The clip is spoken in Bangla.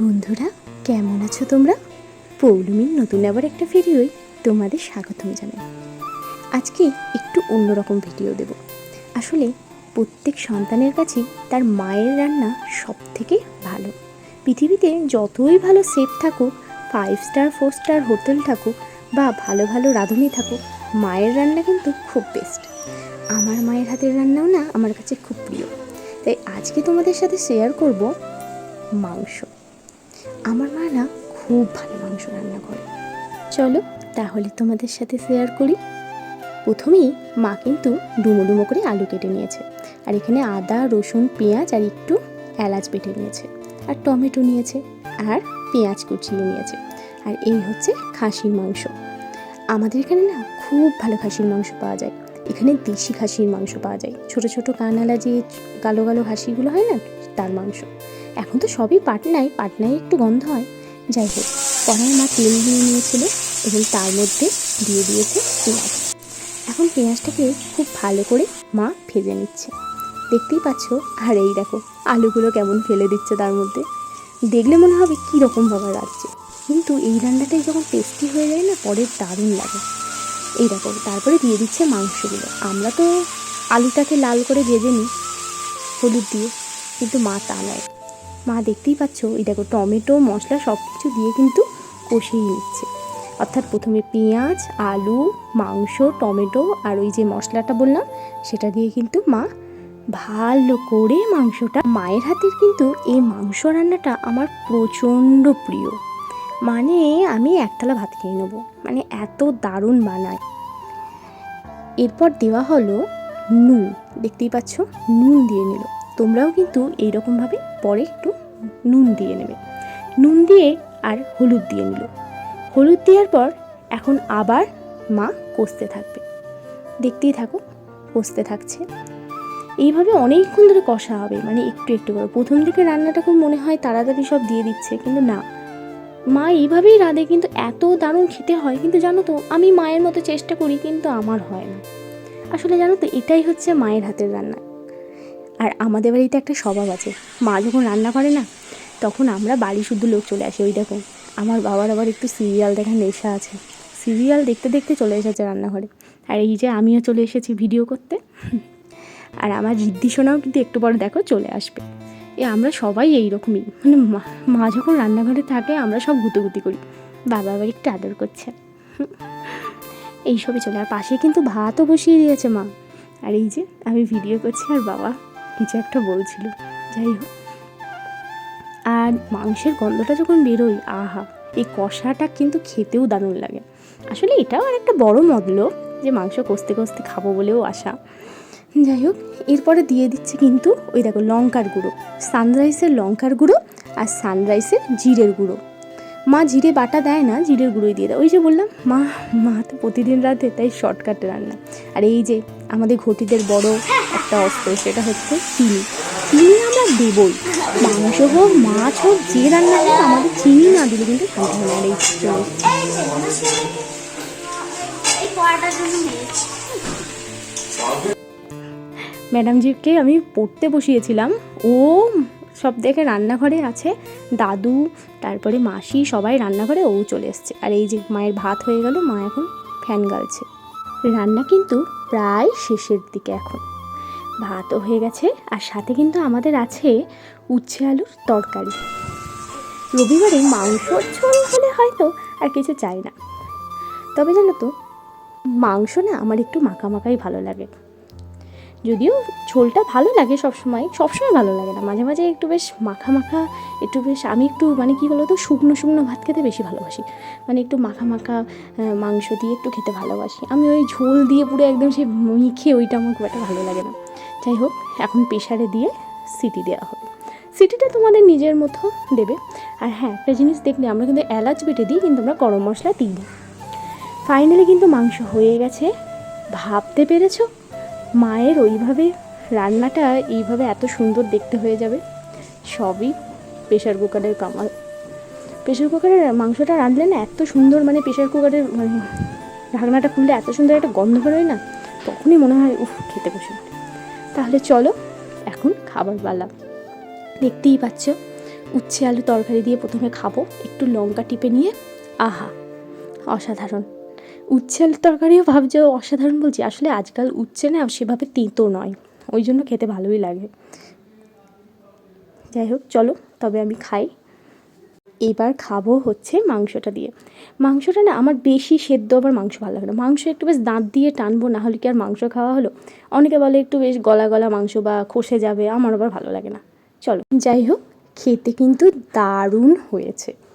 বন্ধুরা, কেমন আছো তোমরা? পৌলমীর নতুন আবার একটা ভিডিওয় তোমাদের স্বাগতম জানাই। আজকে একটু অন্যরকম ভিডিও দেব। আসলে প্রত্যেক সন্তানের কাছেই তার মায়ের রান্না সব থেকে ভালো। পৃথিবীতে যতই ভালো সেফ থাকুক five star four star hotel থাকুক বা ভালো ভালো রাঁধুনি থাকুক, মায়ের রান্না কিন্তু খুব বেস্ট আমার মায়ের হাতের রান্নাও না আমার কাছে খুব প্রিয়। তাই আজকে তোমাদের সাথে শেয়ার করব মাংস। আমার মা না খুব ভালো মাংস রান্না করে। চলো তাহলে তোমাদের সাথে শেয়ার করি। প্রথমেই মা কিন্তু ডুমো ডুমো করে আলু কেটে নিয়েছে। আর এখানে আদা, রসুন, পেঁয়াজ আর একটু এলাচ বেটে নিয়েছে। আর টমেটো নিয়েছে আর পেঁয়াজ কুচিয়ে নিয়েছে। আর এই হচ্ছে খাসির মাংস। আমাদের এখানে না খুব ভালো খাসির মাংস পাওয়া যায়। এখানে দেশি খাসির মাংস পাওয়া যায়। ছোট ছোট কানালা যে কালো কালো খাসিগুলো হয় না, তার মাংস। এখন তো সবই পাটনায় পাটনায় একটু গন্ধ হয়। যাই হোক কড়াই মা তেল দিয়ে নিয়েছিল এবং তার মধ্যে দিয়ে দিয়েছে পেঁয়াজ। এখন পেঁয়াজটাকে খুব ভালো করে মা ভেজে নিচ্ছে। দেখতেই পাচ্ছ, আর এই দেখো, আলুগুলো কেমন ফেলে দিচ্ছে তার মধ্যে। দেখলে মনে হবে কী রকমভাবে রাখছে কিন্তু এই রান্নাটাই যখন টেস্টি হয়ে যায় না, পরে দারুণ লাগে। এই দেখো, তারপরে দিয়ে দিচ্ছে মাংসগুলো। আমরা তো আলুটাকে লাল করে ভেজে নিই, হলুদ দিয়ে, কিন্তু মা তা নয়। মা দেখতেই পাচ্ছ, এই দেখো, টমেটো, মশলা সব কিছু দিয়ে কিন্তু কষিয়ে নিচ্ছে। অর্থাৎ প্রথমে পেঁয়াজ, আলু, মাংস, টমেটো আর ওই যে মশলাটা বললাম, সেটা দিয়ে কিন্তু মা ভালো করে মাংসটা। মায়ের হাতের কিন্তু এই মাংস রান্নাটা আমার প্রচণ্ড প্রিয়। মানে আমি একতলা ভাত খেয়ে নেব। মানে এত দারুণ বানায়। এরপর দেওয়া হলো নুন। দেখতেই পাচ্ছ, নুন দিয়ে নিল। তোমরাও কিন্তু এইরকমভাবে পরে একটু নুন দিয়ে নেবে। নুন দিয়ে আর হলুদ দিয়ে নিল। হলুদ দেওয়ার পর এখন আবার মা কষতে থাকবে। দেখতেই থাকো, কষতে থাকছে। এইভাবে অনেকক্ষণ ধরে কষা হবে। মানে একটু একটু করে। প্রথম দিকে রান্নাটা খুব মনে হয় তাড়াতাড়ি সব দিয়ে দিচ্ছে, কিন্তু না। মা, এইভাবেই রাঁধে, কিন্তু এত দারুণ খেতে হয়, কিন্তু জানো তো, আমি মায়ের মতো চেষ্টা করি, কিন্তু আমার হয় না। আসলে জানো তো, এটাই হচ্ছে মায়ের হাতের রান্না। আর আমাদের বাড়িতে একটা স্বভাব আছে, মা যখন রান্না করে না, তখন আমরা বাড়ি শুদ্ধ লোক চলে আসি, ওই দেখো, আমার বাবার আবার একটু সিরিয়াল দেখার নেশা আছে। সিরিয়াল দেখতে দেখতে চলে এসেছে রান্নাঘরে। আর এই যে আমিও চলে এসেছি ভিডিও করতে। আর আমার রিদ্ধি সোনাও কিন্তু একটু পরে দেখো চলে আসবে। এ, আমরা সবাই এইরকমই। মানে মা যখন রান্নাঘরে থাকে, আমরা সব গুতোগুতি করি। বাবা আবার একটু আদর করছে। এইসবই চলে। আর পাশে কিন্তু ভাতও বসিয়ে দিয়েছে মা। আর এই যে, আমি ভিডিও করছি আর বাবা কিছু একটা বলছিল। যাই হোক। আর মাংসের গন্ধটা যখন বেরোয়, আহা! এই কষাটা কিন্তু খেতেও দারুণ লাগে। আসলে এটাও আর একটা বড় মতলব যে মাংস কষতে কষতে খাব বলেও আসা যাই হোক, এরপরে দিয়ে দিচ্ছে কিন্তু ওই দেখো লঙ্কার গুঁড়ো সানরাইসের লঙ্কার গুঁড়ো আর সানরাইসের জিরের গুঁড়ো। মা জিরে বাটা দেয় না, জিরের গুঁড়োই দিয়ে দেয়। ওই যে বললাম, মা মা তো প্রতিদিন রাতে তাই শর্টকাটে রান্না। আর এই যে আমাদের ঘটিদের বড় একটা অস্ত্র, সেটা হচ্ছে চিনি। চিনি আমরা দেবই। মাংস হোক, মাছ হোক, যে রান্না হোক, আমাদের চিনি না দিলে কিন্তু শান্তি হয় না। এই ম্যাডামজিকে আমি পড়তে বসিয়েছিলাম। ও সব দেখে রান্নাঘরে আছে। দাদু, তারপরে মাসি সবাই রান্নাঘরে, ও চলে এসছে। আর এই যে মায়ের ভাত হয়ে গেল, মা এখন ফ্যান গালছে। রান্না কিন্তু প্রায় শেষের দিকে এখন। ভাতও হয়ে গেছে, আর সাথে কিন্তু আমাদের আছে উচ্ছে আলুর তরকারি। রবিবারে মাংস ঝোল হলে হয়তো আর কিছু চাই না। তবে জানো তো, মাংস না আমার একটু মাখা মাখাই ভালো লাগে। যদিও ঝোলটা ভালো লাগে সবসময় সবসময় ভালো লাগে না। মাঝে মাঝে একটু বেশ মাখা মাখা, একটু বেশ আমি একটু মানে কী বলো তো শুকনো শুকনো ভাত খেতে বেশি ভালোবাসি। মানে একটু মাখা মাখা মাংস দিয়ে একটু খেতে ভালোবাসি। আমি ওই ঝোল দিয়ে পুরো একদম সেই মিখে ওইটা আমার খুব একটা ভালো লাগে না। যাই হোক, এখন প্রেশারে দিয়ে সিটি দেওয়া হবে। সিটিটা তোমাদের নিজের মতো দেবে। আর হ্যাঁ একটা জিনিস দেখলে, আমরা কিন্তু এলাচ বেটে দিই, কিন্তু আমরা গরম মশলা দিই না। ফাইনালি কিন্তু মাংস হয়ে গেছে। ভাবতে পেরেছ? মায়ের ওইভাবে রান্নাটা এইভাবে এত সুন্দর দেখতে হয়ে যাবে, সবই প্রেশার কুকারের কামাল প্রেশার কুকারের মাংসটা রাঁধলে না এত সুন্দর মানে প্রেশার কুকারের ঢাকনাটা খুললে এত সুন্দর একটা গন্ধ বেরোয় না, তখনই মনে হয়, উফ, খেতে বসে তাহলে চলো, এখন খাবার পালা। দেখতেই পাচ্ছ, উচ্ছে আলু তরকারি দিয়ে প্রথমে খাব, একটু লঙ্কা টিপে নিয়ে, আহা, অসাধারণ। উচ্ছে আলুর তরকারিও ভাবছ অসাধারণ বলছি। আসলে আজকাল উচ্ছে না, সেভাবে তেঁতো নয়। ওই জন্য খেতে ভালোই লাগে। যাই হোক, চলো, তবে আমি খাই। এবার খাব হচ্ছে মাংসটা দিয়ে। মাংসটা না, আমার বেশি সেদ্ধ আবার মাংস ভালো লাগে না। মাংস একটু বেশ দাঁত দিয়ে টানবো, না হলে কি আর মাংস খাওয়া হলো? অনেকে বলে একটু বেশ গলা গলা মাংস বা খসে যাবে, আমার আবার ভালো লাগে না। চলো, যাই হোক, খেতে কিন্তু দারুণ হয়েছে।